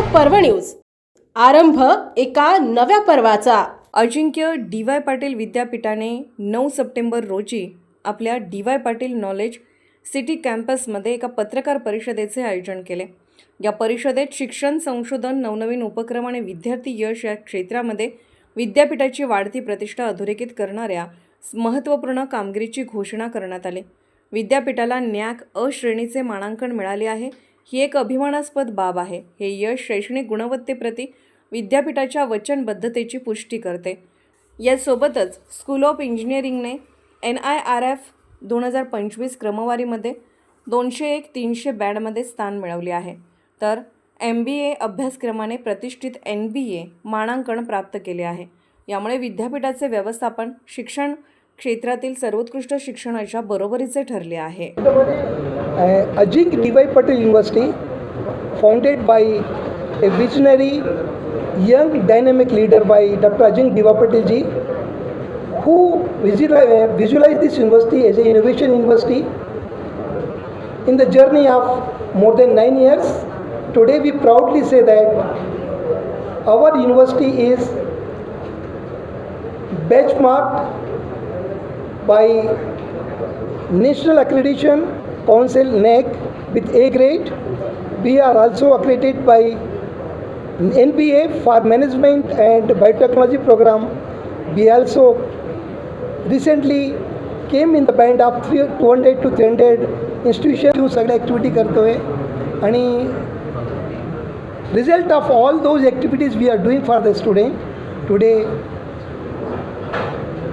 पर्व न्यूज. आरंभ एका नव्या पर्वाचा. अजिंक्य डी वाय पाटील विद्यापीठाने नऊ सप्टेंबर रोजी आपल्या D Y Patil knowledge city कॅम्पसमध्ये एका पत्रकार परिषदेचे आयोजन केले. या परिषदेत शिक्षण संशोधन नवनवीन उपक्रम आणि विद्यार्थी यश या क्षेत्रामध्ये विद्यापीठाची वाढती प्रतिष्ठा अधोरेखित करणाऱ्या महत्त्वपूर्ण कामगिरीची घोषणा करण्यात आली. विद्यापीठाला न्याक अ श्रेणीचे मानांकन मिळाले आहे. ही एक अभिमानास्पद बाब आहे. हे यश शैक्षणिक गुणवत्तेप्रती विद्यापीठाच्या वचनबद्धतेची पुष्टी करते. यासोबतच स्कूल ऑफ इंजिनिअरिंगने एन आय आर एफ दोन हजार पंचवीस क्रमवारीमध्ये दोनशे एक तीनशे बँडमध्ये स्थान मिळवले आहे. तर एम बी ए अभ्यासक्रमाने प्रतिष्ठित एन बी ए मानांकन प्राप्त केले आहे. यामुळे विद्यापीठाचे व्यवस्थापन शिक्षण क्षेत्रातील सर्वोत्कृष्ट शिक्षणाच्या बरोबरीचे ठरले आहे. Ajinkya D Y Patel university founded by a visionary young dynamic leader by doctor Ajinkya D Y Patelji who Vijila visualize this university as a innovation university in the journey of more than nine years today we proudly say that our university is benchmark by National Accreditation Council NAC with A grade. We are also accredited by NBA for Management and Biotechnology program. We also recently came in the band of 3 200 to 300 institution through सगळ्या activity करतो आहे आणि result of all those activities we are doing for the student today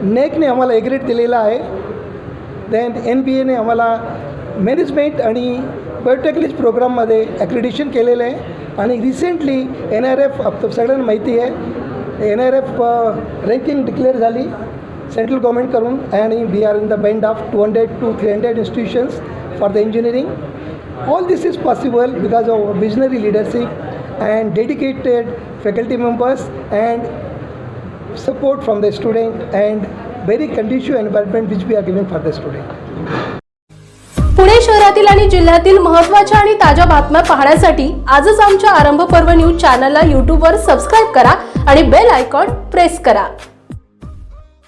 नेकने आम्हाला A grade दिलेला आहे. Then N बी एने आम्हाला मॅनेजमेंट आणि बायोटेक्निक्स प्रोग्राममध्ये ॲक्रिडिशन केलेलं आहे. आणि रिसेंटली एन आर एफ आप सगळ्यांना माहिती आहे N R F ranking declare झाली सेंट्रल गव्हर्मेंटकडून आणि we are in the band of two hundred to three hundred institutions for the engineering all this is possible because of visionary leadership and dedicated faculty members and support from the student and very conducive environment which we are giving for the student. Pune शहरातील आणि जिल्ह्यातील महत्त्वाच्या आणि ताज्या बातम्या पाहण्यासाठी आजच आमच्या आरंभ पर्व न्यूज चॅनलला यूट्यूबवर सबस्क्राईब करा आणि बेल आयकॉन प्रेस करा